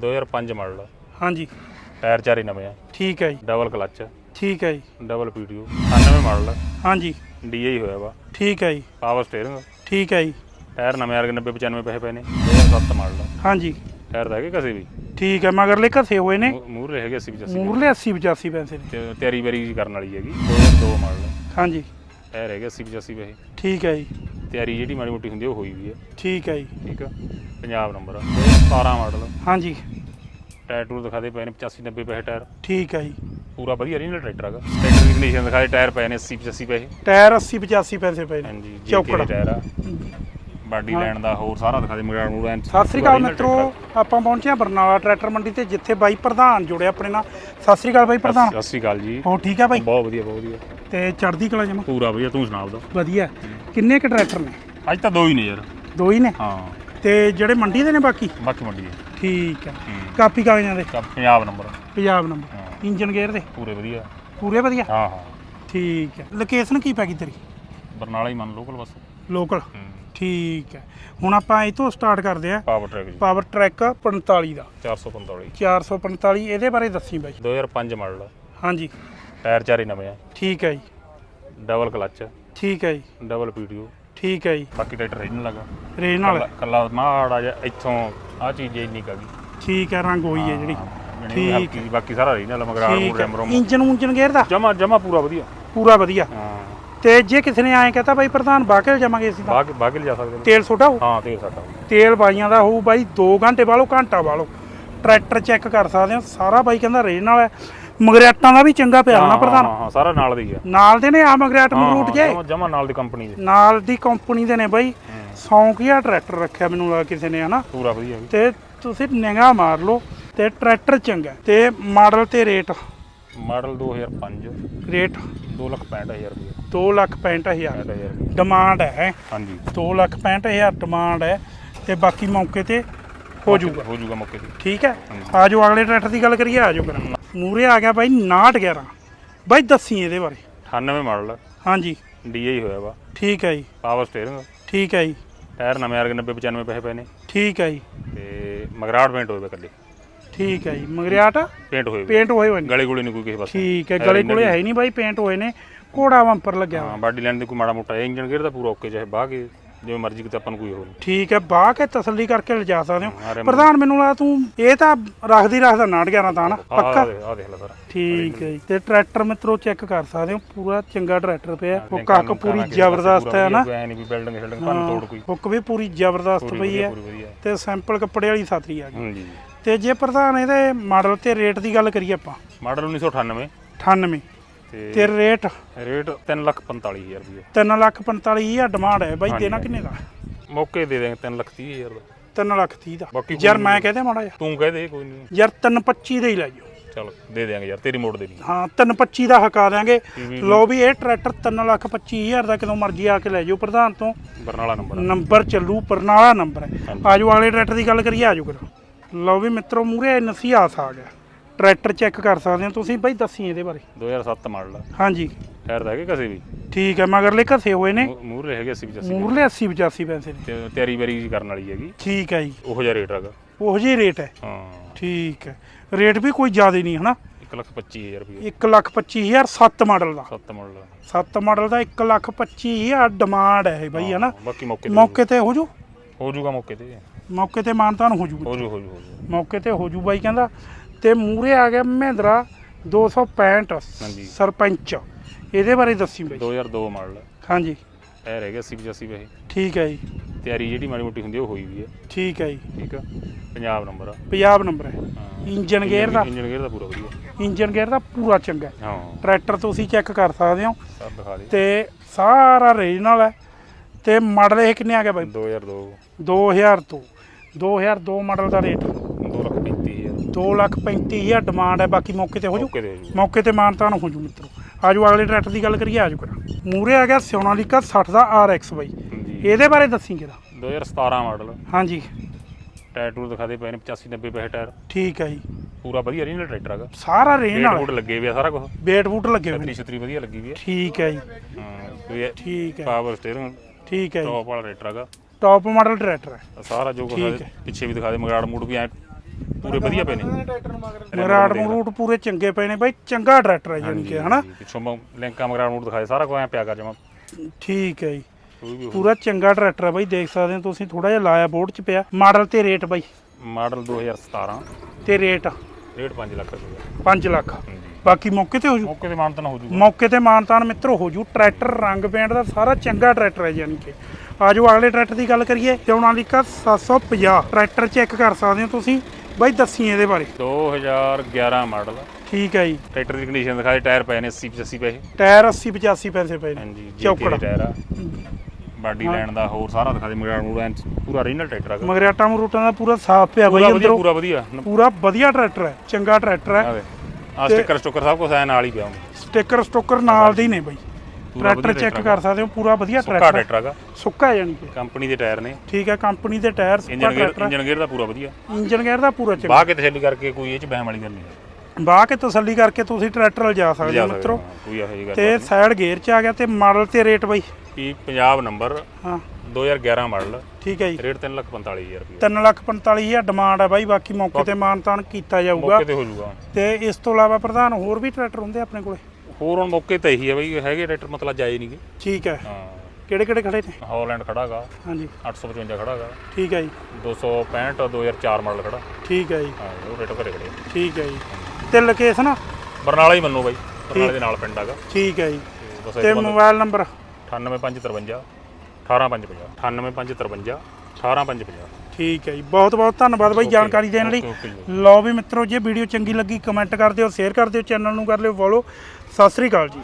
2005 model ਹਾਂਜੀ। Tyre ਚਾਰੇ ਨਵੇਂ ਆ। ਠੀਕ ਹੈ ਜੀ। ਡਬਲ ਕਲੱਚ ਠੀਕ ਹੈ ਜੀ। ਡਬਲ ਪੀਡੀਓ 99 ਮਾਡਲ ਹਾਂਜੀ। ਡੀਆਈ ਹੋਇਆ ਵਾ। ਠੀਕ ਹੈ ਜੀ। ਪਾਵਰ ਸਟੀਅਰਿੰਗ ਠੀਕ ਹੈ ਜੀ। ਟਾਇਰ ਨਵੇਂ ਆ 90 95 ਪੈਸੇ ਪਏ ਨੇ। 2007 ਮਾਡਲ ਹਾਂਜੀ। ਟਾਇਰ ਤਾਂ ਹੈਗੇ ਕਸੇ ਵੀ। ਠੀਕ ਹੈ ਮਗਰਲੇ ਘਸੇ ਹੋਏ ਨੇ। ਮੂਰ ਰਹੇ ਹੈਗੇ 80 85 ਮੂਰਲੇ 80 85 ਪੈਸੇ ਨੇ। ਤੇ ਤਿਆਰੀ ਕਰਨ ਵਾਲੀ ਹੈਗੀ। 2002 ਮਾਡਲ ਹਾਂਜੀ। ਟਾਇਰ ਹੈਗੇ 80 85 ਪੈਸੇ। ਠੀਕ ਹੈ ਜੀ। ਤਿਆਰੀ ਜਿਹੜੀ ਮਾੜੀ ਮੋਟੀ ਹੁੰਦੀ ਆ, ਉਹ ਹੋਈ ਵੀ ਹੈ ਠੀਕ ਹੈ ਜੀ। ਠੀਕ ਆ? ਪੰਜਾਬ ਨੰਬਰ 17 ਮਾਡਲ ਹਾਂਜੀ। ਟਾਇਰ ਟੂਰ ਦਿਖਾ ਦੇ ਪਏ ਨੇ 85 90 ਪੈਸੇ ਟਾਇਰ। ਠੀਕ ਹੈ ਜੀ। ਪੂਰਾ ਵਧੀਆ ਰੀਜਨਲ ਟਰੈਕਟਰ ਹੈਗਾ। ਟਰੈਕਟਰ ਦੀ ਕੰਡੀਸ਼ਨ ਦਿਖਾ ਦੇ ਟਾਇਰ ਪਏ ਨੇ 80 85 ਪੈਸੇ। ਟਾਇਰ 80 85 ਪੈਸੇ ਪਏ ਨੇ। ਹਾਂਜੀ। ਚੌਕੜ। ਟਾਇਰ ਆ? ਬਾਡੀ ਲੈਣ ਦਾ ਹੋਰ ਸਾਰਾ ਦਿਖਾ ਦੇ ਮਗਾੜ ਮੂੜ ਐਨ ਸਤਿ ਸ੍ਰੀ ਅਕਾਲ ਮਿੱਤਰੋ ਆਪਾਂ ਪਹੁੰਚੇ ਹਾਂ ਬਰਨਾਲਾ ਟਰੈਕਟਰ ਮੰਡੀ ਤੇ ਜਿੱਥੇ ਬਾਈ ਪ੍ਰਧਾਨ ਜੁੜਿਆ ਆਪਣੇ ਨਾਲ। ਸਤਿ ਸ੍ਰੀ ਅਕਾਲ ਬਾਈ ਪ੍ਰਧਾਨ। ਸਤਿ ਸ਼੍ਰੀ ਅਕਾਲ ਜੀ। ਹੋ ਠੀਕ ਹੈ ਬਾਈ? ਬਹੁਤ ਵਧੀਆ ਬਹੁਤ ਵਧੀਆ। ਤੇ ਚੜ੍ਹਦੀ ਕਲਾ ਜਮਾ? ਪੂਰਾ ਵਧੀਆ ਤੂੰ ਸੁਣਾ ਉਹਦਾ ਵਧੀਆ। ਕਿੰਨੇ ਕੁ ਟਰੈਕਟਰ ਨੇ? ਅੱਜ ਤਾਂ ਦੋ ਹੀ ਨੇ ਯਾਰ। ਦੋ ਹੀ ਨੇ? ਹਾਂ। ਤੇ ਜਿਹੜੇ ਮੰਡੀ ਦੇ ਨੇ ਬਾਕੀ? ਬਾਕੀ ਮੰਡੀ ਹੈ ਠੀਕ ਹੂੰ। ਕਾਪੀ ਕਾਗਜ਼ਾਂ ਦੇ? Punjab number. Punjab number. Engine gear ਦੇ? ਪੂਰੇ ਵਧੀਆ। ਪੂਰੇ ਵਧੀਆ? ਹਾਂ ਹਾਂ। ਠੀਕ ਹੈ ਲੋਕੇਸ਼ਨ ਕੀ ਪੈ ਗਈ ਤੇਰੀ? ਬਰਨਾਲਾ ਹੀ ਮੰਨ ਲੋਕਲ ਬਸ। ਲੋਕਲ। ਠੀਕ ਹੈ। ਹੁਣ ਆਪਾਂ ਇਹ ਤੋਂ ਸਟਾਰਟ ਕਰਦੇ ਆ ਪਾਵਰ ਟਰੈਕ ਜੀ। ਪਾਵਰ ਟਰੈਕ 45 ਦਾ। 445 445 ਇਹਦੇ ਬਾਰੇ ਦੱਸੀ ਬਾਈ। 2005 ਮਾਡਲ ਹਾਂਜੀ। ਟਾਇਰ ਚਾਰੇ ਨਵੇਂ ਆ। ਠੀਕ ਹੈ ਜੀ। ਡਬਲ ਕਲੱਚ ਠੀਕ ਹੈ ਜੀ। ਡਬਲ ਪੀਡੀਓ ਠੀਕ ਹੈ ਜੀ। ਬਾਕੀ ਟਰੈਕਟਰ ਰੀਜਨਲ ਲੱਗਾ। ਰੇਨ ਨਾਲ ਕੱਲਾ- ਮਾੜਾ ਜਿਹਾ ਇੱਥੋਂ ਆ ਚੀਜ਼ ਇੰਨੀ ਕਾ ਗਈ। ਠੀਕ ਹੈ ਰੰਗ ਹੋਈ ਹੈ ਜਿਹੜੀ। ਠੀਕ ਬਾਕੀ ਸਾਰਾ ਰੀਜਨਲ ਮਗਰਾੜ ਠੀਕ ਮੂਡ ਹੈ ਰੈਮਰੋਮ ਇੰਜਨ ਉਂਜਨ ਗੇਅਰ ਦਾ? ਜਮਾ ਜਮਾ ਪੂਰਾ ਵਧੀਆ। ਪੂਰਾ ਵਧੀਆ। ਹਾਂ। ਤੇ ਜੇ ਕਿਸੇ ਨੇ ਐਂ ਕਹਤਾ ਬਾਈ ਪ੍ਰਧਾਨ ਬਾਕੇ ਜਾਵਾਂਗੇ ਅਸੀਂ ਤਾਂ। ਬਾਗ ਬਾਗੇ ਲਿਜਾ ਸਕਦੇ ਨੇ। ਤੇਲ ਛੋਟਾ ਹੋਊ? ਹਾਂ ਤੇਲ ਸਾਡਾ ਤੇਲ ਬਾਈਆਂ ਦਾ ਹੋਊ ਬਾਈ 2 ਘੰਟੇ ਵਾਲੋ ਘੰਟਾ ਵਾਲੋ ਟਰੈਕਟਰ ਚੈੱਕ ਕਰ ਸਕਦੇ ਹੋ ਸਾਰਾ ਬਾਈ ਕਹਿੰਦਾ ਰੇਨ ਨਾਲ ਹੈ। ਮਗਰੇਟਾਂ ਦਾ ਵੀ ਚੰਗਾ ਪਿਆ ਹੋਣਾ ਹਾਂ, ਪ੍ਰਧਾਨ। ਹਾਂ ਹਾਂ ਸਾਰਾ ਨਾਲ ਦੀ ਆ ਨਾਲ ਦੇ ਨੇ ਆ ਮਗਰੇਟ ਮਰੂਟ ਜੇ? ਜਮਾ ਨਾਲ ਦੀ ਕੰਪਨੀ ਦੇ। ਨਾਲ ਦੀ ਕੰਪਨੀ ਦੇ ਨੇ ਬਾਈ। ਸੌਂਕੀਆ ਟਰੈਕਟਰ ਰੱਖਿਆ ਮੈਨੂੰ ਲੱਗਾ ਕਿਸੇ ਨੇ ਹਨਾ? ਪੂਰਾ ਵਧੀਆ ਵੀ ਤੇ ਤੁਸੀਂ ਨਿਗਾਹ ਮਾਰ ਲਓ ਤੇ ਟਰੈਕਟਰ ਚੰਗਾ ਤੇ ਮਾਡਲ ਤੇ ਰੇਟ ਮਾਡਲ 2005 ਰੇਟ 265000 ਰੁਪਏ। 2 ਲੱਖ 65000 65000 ਰੁਪਏ। ਡਿਮਾਂਡ ਹੈ। ਹਾਂਜੀ। 2 ਲੱਖ 65000 ਡਿਮਾਂਡ ਹੈ ਤੇ ਬਾਕੀ ਮੌਕੇ ਤੇ ਹੋ ਜਾਊਗਾ। ਹੋ ਜਾਊਗਾ ਮੌਕੇ ਤੇ। ਠੀਕ ਹੈ? ਆ ਜਾਓ ਅਗਲੇ ਟਰੈਕਟਰ ਦੀ ਗੱਲ ਕਰੀਏ ਆ ਜਾਓ ਮੂਰੇ ਆ ਗਿਆ ਬਾਈ 911 ਬਾਈ ਦੱਸੀ ਇਹਦੇ ਬਾਰੇ। 98 ਮਾਡਲ ਹਾਂਜੀ। ਡੀਆਈ ਹੋਇਆ ਵਾ। ਠੀਕ ਹੈ ਜੀ। ਪਾਵਰ ਸਟੀਅਰਿੰਗ ਠੀਕ ਹੈ ਜੀ। ਟਾਇਰ ਨਵੇਂ ਆ 90 95 ਪੈਸੇ ਪਏ ਨੇ। ਠੀਕ ਹੈ ਜੀ। ਤੇ ਮਗਰਾੜ ਪੇਂਟ ਹੋਵੇ ਕੱਲੇ ਠੀਕ ਹੈ ਜੀ ਮਗਰਿਆਟ ਪੇਂਟ ਹੋਏ ਪੇਂਟ ਹੋਏ ਹੋਏ ਨੇ। ਗਲੇ ਗੁਲੇ ਨਹੀਂ ਕੋਈ ਕਿਸੇ ਪਾਸੇ। ਠੀਕ ਹੈ ਗਲੇ ਕੋਲੇ ਹੈ ਨਹੀਂ ਬਾਈ ਪੇਂਟ ਹੋਏ ਨੇ ਘੋੜਾ ਵੰਪਰ ਲੱਗਿਆ। ਹਾਂ ਬਾਡੀ ਲਾਈਨ ਦੇ ਕੋਈ ਮਾੜਾ ਮੋਟਾ ਇੰਜਨ ਗੇਅਰ ਦਾ ਪੂਰਾ ਓਕੇ ਚਾਹੇ ਬਾਹ ਕੇ ਜਿਵੇਂ ਮਰਜ਼ੀ ਕਿਤੇ ਆਪਾਂ ਨੂੰ ਕੋਈ ਹੋਰ। ਠੀਕ ਹੈ ਬਾਹ ਕੇ ਤਸੱਲੀ ਕਰਕੇ ਲਿਜਾ ਸਕਦੇ ਹੋ। ਪ੍ਰਧਾਨ ਮੈਨੂੰ ਲੱਗਦਾ ਤੂੰ ਇਹ ਤਾਂ ਰੱਖਦੀ ਰੱਖਦਾ 911 ਤਾਂ ਨਾ ਪੱਕਾ? ਆ ਦੇਖ ਲੈ ਸਰ। ਠੀਕ ਹੈ ਜੀ ਤੇ ਟਰੈਕਟਰ ਮਿੱਤਰੋ ਚੈੱਕ ਕਰ ਸਕਦੇ ਹੋ ਪੂਰਾ ਚੰਗਾ ਟਰੈਕਟਰ ਪਿਆ। ਕੱਕ ਕਾਨੂੰ ਪੂਰੀ ਜ਼ਬਰਦਸਤ ਹੈ ਨਾ। ਪੂਰਾ ਵਧੀਆ, ਕੋਈ ਐਂ ਨਹੀਂ ਵੀ ਬਿਲਡਿੰਗ ਸ਼ਿਲਡਿੰਗ ਭੰਨ ਤੋੜ ਕੋਈ। ਹੁੱਕ ਵੀ ਪੂਰੀ ਜ਼ਬਰਦਸਤ ਪਈ ਹੈ ਤੇ ਸਿੰਪਲ ਕੱਪੜੇ ਵਾਲੀ ਸਾਥਰੀ ਆ ਗਈ। ਹਾਂਜੀ। ਤੇ ਜੇ ਪ੍ਰਧਾਨ ਇਹਦੇ ਮਾਡਲ ਤੇ ਰੇਟ ਦੀ ਗੱਲ ਕਰੀਏ ਆਪਾਂ ਮਾਡਲ 1998 98 ਤੇ ਤੇ ਰੇਟ ਰੇਟ 345000 ਰੁਪਏ 3 ਲੱਖ 45000 ਡਿਮਾਂਡ ਹੈ ਬਾਈ ਦੇਣਾ ਕਿੰਨੇ ਦਾ? ਮੌਕੇ ਦੇ ਦੇਂਗੇ 330000 ਦਾ। 3 ਲੱਖ 30 ਦਾ। ਬਾਕੀ ਯਾਰ ਮੈਂ ਕਹਦੇ ਮਾੜਾ ਜਿਹਾ। ਤੂੰ ਕਹਿ ਦੇ ਕੋਈ ਨਹੀਂ। ਯਾਰ 325 ਦੇ ਹੀ ਲੈ ਜਾਓ। ਚਲ ਦੇ ਦੇਾਂਗੇ ਯਾਰ ਤੇਰੀ ਮੋੜ ਦੇਣੀ ਹਾਂ। 325 ਦਾ ਹਕਾ ਦਿਆਂਗੇ। ਵੀ- ਲਓ ਵੀ ਇਹ ਟਰੈਕਟਰ 3 ਲੱਖ 25000 ਦਾ ਕਦੋਂ ਮਰਜ਼ੀ ਆ ਕੇ ਲੈ ਜਾਓ ਪ੍ਰਧਾਨ ਤੋਂ। ਬਰਨਾਲਾ ਨੰਬਰ ਨੰਬਰ ਚੱਲੂ ਪਰਨਾਲਾ ਨੰਬਰ ਹੈ। ਆਜੋ ਅਗਲੇ ਟਰੈਕਟਰ ਦੀ ਗੱਲ ਕਰੀਏ ਆਜੋ ਕਰੋ ਲਓ ਵੀ ਮਿੱਤਰੋ ਮੂਰੇ ਨਸੀਹਾਸ ਆ ਗਿਆ। ਟਰੈਕਟਰ ਚੈੱਕ ਕਰ ਸਕਦੇ ਹੋ ਤੁਸੀਂ ਬਾਈ ਦੱਸੀ ਇਹਦੇ ਬਾਰੇ। 2007 ਮਾਡਲ ਹਾਂਜੀ। ਟਾਇਰ ਤਾਂ ਹੈਗੇ ਕਸੇ ਵੀ। ਠੀਕ ਹੈ ਮਗਰਲੇ ਘਸੇ ਹੋਏ ਨੇ। ਮੂਰ ਰਹੇ ਹੈਗੇ 80 85 ਮੂਰਲੇ 80 85 ਪੈਸੇ ਨੇ ਤੇ ਤਿਆਰੀ ਬਰੀ ਕਰਨ ਵਾਲੀ ਹੈਗੀ। ਠੀਕ ਹੈ ਜੀ। ਉਹੋ ਜਿਹਾ ਰੇਟ ਹੈਗਾ। ਉਹੋ ਜਿਹੀ ਰੇਟ ਹੈ। ਹਾਂ। ਠੀਕ ਹੈ। ਰੇਟ ਵੀ ਕੋਈ ਜ਼ਿਆਦਾ ਨਹੀਂ ਹਨਾ। 125000 ਰੁਪਏ 1 ਲੱਖ 25000 7 ਮਾਡਲ ਦਾ। 7 ਮਾਡਲ 7 ਮਾਡਲ ਦਾ 1 ਲੱਖ 25000 ਡਿਮਾਂਡ ਹੈ ਬਾਈ ਹਨਾ। ਬਾਕੀ ਮੌਕੇ ਤੇ ਮੌਕੇ ਤੇ ਹੋ ਜੂ। ਹੋ ਜਾਊਗਾ ਮੌਕੇ ਤੇ। ਮੌਕੇ ਤੇ ਮਾਨਤਾਨ ਹੋ ਜੂ ਹੋ ਜੂ ਹੋ ਜੂ ਹੋ ਜੂ। ਮੌਕੇ ਤੇ ਹੋ ਜੂ ਬਾਈ ਕਹਿੰਦਾ ਤੇ ਮੂਰੇ ਆ ਗਿਆ ਮਹਿੰਦਰਾ 265 ਹਾਂਜੀ। ਸਰਪੰਚ। ਇਹਦੇ ਬਾਰੇ ਦੱਸੀ ਬਾਈ। 2002 ਮਾਡਲ ਹਾਂਜੀ। ਟਾਇਰ ਹੈਗੇ 80 85 ਪੈਸੇ ਠੀਕ ਹੈ ਜੀ। ਤਿਆਰੀ ਜਿਹੜੀ ਮਾੜੀ ਮੋਟੀ ਹੁੰਦੀ ਆ, ਉਹ ਹੋਈ ਵੀ ਹੈ ਠੀਕ ਹੈ ਜੀ। ਠੀਕ ਆ। ਪੰਜਾਬ ਨੰਬਰ ਆ। ਪੰਜਾਬ ਨੰਬਰ ਹੈ। ਹਾਂ। ਇੰਜਨ ਗੇਅਰ ਦਾ। ਇੰਜਨ ਗੇਅਰ ਦਾ ਪੂਰਾ ਵਧੀਆ। ਇੰਜਨ ਗੇਅਰ ਦਾ ਪੂਰਾ ਚੰਗਾ ਹੈ। ਹਾਂ। ਟਰੈਕਟਰ ਤੁਸੀਂ ਚੈੱਕ ਕਰ ਸਕਦੇ ਹੋ। ਸਭ ਦਿਖਾ ਦੇ ਤੇ ਸਾਰਾ ਰੀਜਨਲ ਹੈ। ਤੇ ਮਾਡਲ ਇਹ ਕਿੰਨੇ ਆ ਗਿਆ ਬਾਈ? 2002 2000 ਤੋਂ 2002 ਮਾਡਲ ਦਾ ਰੇਟ। 2 ਲੱਖ 35000 2 ਲੱਖ 35000 ਡਿਮਾਂਡ ਹੈ ਬਾਕੀ ਮੌਕੇ ਤੇ ਹੋ ਜੂ। ਮੌਕੇ ਤੇ ਹੋ ਜੂ। ਮੌਕੇ ਤੇ ਮਾਨਤਾਨ ਹੋ ਜੂ ਮਿੱਤਰੋ। ਆਜੋ ਅਗਲੇ ਟਰੈਕਟਰ ਦੀ ਗੱਲ ਕਰੀਏ ਆਜੋ ਕਰਾਂ। ਮੂਰੇ ਆ ਗਿਆ ਸੋਨਾਲੀਕਾ 60 ਦਾ RX ਬਾਈ ਹਾਂਜੀ। ਇਹਦੇ ਬਾਰੇ ਦੱਸੀ ਕਿਰਾ 2017 ਮਾਡਲ। ਹਾਂਜੀ। ਟਾਇਰ ਟੂਰ ਦਿਖਾ ਦੇ ਪਏ ਨੇ 85 90 ਪੈਸੇ ਟਾਇਰ। ਠੀਕ ਹੈ ਜੀ। ਪੂਰਾ ਵਧੀਆ ਰੀਜਨਲ ਟਰੈਕਟਰ ਹੈਗਾ। ਸਾਰਾ ਰੇਨ ਨਾਲ ਬੂਟ ਲੱਗੇ ਵੀ ਆ ਸਾਰਾ ਕੁਝ ਬੇਟ ਬੂਟ ਲੱਗੇ ਹੋਏ ਨੇ। ਛਤਰੀ ਛਤਰੀ ਵਧੀਆ ਲੱਗੀ ਵੀ ਹੈ ਠੀਕ ਹੈ ਜੀ। ਹਾਂ ਕੋਈ ਠੀਕ ਹੈ। ਪਾਵਰ ਸਟੀਅਰਿੰਗ ਠੀਕ ਹੈ ਜੀ। ਟੌਪ ਵਾਲਾ ਟਰੈਕਟਰ ਹੈਗਾ। ਟੌਪ ਮਾਡਲ ਟਰੈਕਟਰ ਹੈ। ਸਾਰਾ ਜੋ ਕੁਛ ਹੈ, ਪਿੱਛੇ ਵੀ ਦਿਖਾ ਦੇ ਮਗਰਾੜ ਮੂਡ ਵੀ ਐ ਪੂਰੇ ਵਧੀਆ ਪਏ ਨੇ। ਮਰਾੜ ਮਰੂਟ ਪੂਰੇ ਚੰਗੇ ਪਏ ਨੇ ਬਾਈ ਚੰਗਾ ਟਰੈਕਟਰ ਹੈ ਜਾਨੀ ਕਿ ਹਨਾ? ਪਿੱਛੋਂ ਮੈਂ ਲਿੰਕਾਂ ਮਗਰਾ ਨੂੰ ਦਿਖਾਏ ਸਾਰਾ ਕੁਝ ਐ ਪਿਆ ਕਰ ਜਮਾ। ਠੀਕ ਹੈ ਜੀ। ਕੋਈ ਵੀ ਪੂਰਾ ਚੰਗਾ ਟਰੈਕਟਰ ਹੈ ਬਾਈ ਦੇਖ ਸਕਦੇ ਹੋ ਤੁਸੀਂ ਥੋੜਾ ਜਿਹਾ ਲਾਇਆ ਬੋਰਡ 'ਚ ਪਿਆ। ਮਾਡਲ ਤੇ ਰੇਟ ਬਾਈ। ਮਾਡਲ 2017 ਤੇ ਰੇਟ ਰੇਟ 5 ਲੱਖ ਰੁਪਏ 5 ਲੱਖ। ਬਾਕੀ ਮੌਕੇ ਤੇ ਹੋ ਜੂ? ਮੌਕੇ ਤੇ ਮਾਨਤਨ ਹੋ ਜੂਗਾ। ਮੌਕੇ ਤੇ ਮਾਨਤਾਨ ਮਿੱਤਰੋ ਹੋ ਜੂ। ਟਰੈਕਟਰ ਰੰਗ ਪੇਂਟ ਦਾ ਸਾਰਾ ਚੰਗਾ ਟਰੈਕਟਰ ਹੈ ਯਾਨੀ ਕਿ। ਆਜੋ ਅਗਲੇ ਟਰੈਕਟਰ ਦੀ ਗੱਲ ਕਰੀਏ ਸੋਨਾਲੀਕਾ 750 ਟਰੈਕਟਰ ਚੈੱਕ ਕਰ ਸਕਦੇ ਹੋ ਤੁਸੀਂ। ਬਾਈ ਦੱਸੀ ਇਹਦੇ ਬਾਰੇ। 2011 ਮਾਡਲ ਠੀਕ ਹੈ ਜੀ। ਟਰੈਕਟਰ ਦੀ ਕੰਡੀਸ਼ਨ ਦਿਖਾਏ ਟਾਇਰ ਪਏ ਨੇ 80 85 ਪੈਸੇ। ਟਾਇਰ 80 85 ਪੈਸੇ ਪਏ ਨੇ। ਹਾਂਜੀ ਚੌਕੜ। ਟਾਇਰ ਆ? ਬਾਡੀ ਲੈਣ ਦਾ ਹੋਰ ਸਾਰਾ ਦਿਖਾ ਦੇ ਮਗਰਾ ਨੂੰ ਐਨ ਪੂਰਾ ਰੀਨਲ ਟਰੈਕਟਰ ਆ ਮਗਰਾਟਾ ਮਰੂਟਾਂ ਦਾ ਪੂਰਾ ਸਾਫ਼ ਪਿਆ ਬਾਈ ਅੰਦਰੋਂ। ਪੂਰਾ ਵਧੀਆ। ਪੂਰਾ ਵਧੀਆ ਟਰੈਕਟਰ ਹੈ ਚੰਗਾ ਟਰੈਕਟਰ ਹੈ। ਆ ਸਟicker ਸਟੁੱਕਰ ਸਭ ਕੁਝ ਐ ਨਾਲ ਹੀ ਪਿਆ ਸਟicker ਸਟੋਕਰ ਨਾਲ ਦੇ ਹੀ ਨੇ ਬਾਈ। ਪੂਰਾ ਟਰੈਕਟਰ ਚੈੱਕ ਕਰ ਸਕਦੇ ਹੋ ਪੂਰਾ ਵਧੀਆ ਸੁੱਕਾ ਟਰੈਕਟਰ। ਹੈਗਾ। ਸੁੱਕਾ ਯਾਨੀ ਕਿ। ਕੰਪਨੀ ਦੇ ਟਾਇਰ ਨੇ। ਠੀਕ ਹੈ ਕੰਪਨੀ ਦੇ ਟਾਇਰ ਸੁੱਕਾ engine gear tractor engine gear ਦਾ ਪੂਰਾ ਵਧੀਆ। ਇੰਜਨ ਗੇਅਰ ਦਾ ਪੂਰਾ ਚੰਗਾ। ਬਾਹ ਕੇ ਤਸੱਲੀ ਕਰਕੇ ਕੋਈ ਇਹ ਚ ਬਹਿਮ ਵਾਲੀ ਗੱਲ ਨਹੀਂ ਹੈ। ਬਾਹ ਕੇ ਤਸੱਲੀ ਕਰਕੇ ਤੁਸੀਂ ਟਰੈਕਟਰ ਲਿਜਾ ਸਕਦੇ ਹੋ ਸਕਦੇ ਮਿੱਤਰੋ। ਹਾਂ, ਕੋਈ ਇਹੋ ਜਿਹੀ ਗੱਲ ਤੇ ਸਾਈਡ ਗੇਅਰ ਚ ਆ ਗਿਆ ਤੇ ਮਾਡਲ ਤੇ ਰੇਟ ਬਾਈ? ਕੀ ਪੰਜਾਬ ਨੰਬਰ ਹਾਂ। 2011 ਮਾਡਲ ਠੀਕ ਹੈ ਜੀ। ਰੇਟ 3,45,000 ਰੁਪਏ 345000 ਡਿਮਾਂਡ ਹੈ ਬਾਈ ਬਾਕੀ ਮੌਕੇ ਤੇ ਮਾਨਤਾਨ ਕੀਤਾ ਜਾਊਗਾ। ਮੌਕੇ ਤੇ ਹੋ ਜਾਊਗਾ। ਤੇ ਇਸ ਤੋਂ ਇਲਾਵਾ ਪ੍ਰਧਾਨ ਹੋਰ ਵੀ ਟਰੈਕਟਰ ਹੁੰਦੇ ਆਪਣੇ ਕੋਲੇ? ਹੋਰ ਹੁਣ ਮੌਕੇ ਤੇ ਇਹੀ ਹੈ ਬਈ ਹੈਗੇ ਟਰੈਕਟਰ ਮਤਲਬ ਜਾਏ ਨਹੀਂਗੇ ਠੀਕ ਹੈ। ਹਾਂ। ਕਿਹੜੇ ਕਿਹੜੇ ਖੜੇ ਨੇ? ਹਾਲੈਂਡ ਖੜਾਗਾ ਹਾਂਜੀ। 855 ਖੜਾਗਾ ਠੀਕ ਹੈ ਜੀ। 265 2004 ਮਾਡਲ ਖੜਾ। ਠੀਕ ਹੈ ਜੀ। ਹਾਂ ਉਹ ਰੇਟ ਘਰੇ ਖੜੇ ਆ। ਠੀਕ ਹੈ ਜੀ। ਤੇ ਲੋਕੇਸ਼ਨ? ਬਰਨਾਲਾ ਹੀ ਮੰਨੋ ਬਾਈ ਬਰਨਾਲੇ ਦੇ ਨਾਲ ਪਿੰਡ ਹੈਗਾ। ਠੀਕ ਹੈ ਜੀ। ਤੇ ਬਸ ਤੇ ਇੱਕ ਬੰਦਾ ਮੋਬਾਈਲ ਨੰਬਰ? 98553 18550 98553 18550 ਠੀਕ ਹੈ ਜੀ ਬਹੁਤ ਬਹੁਤ ਧੰਨਵਾਦ ਬਾਈ ਜਾਣਕਾਰੀ ਦੇਣ ਲਈ। ਲਓ ਵੀ ਮਿੱਤਰੋ ਜੇ ਵੀਡੀਓ ਚੰਗੀ ਲੱਗੀ ਕਮੈਂਟ ਕਰ ਦਿਓ ਸ਼ੇਅਰ ਕਰ ਦਿਓ ਚੈਨਲ ਨੂੰ ਕਰ ਲਿਓ ਫੋਲੋ ਸਤਿ ਸ੍ਰੀ ਅਕਾਲ ਜੀ।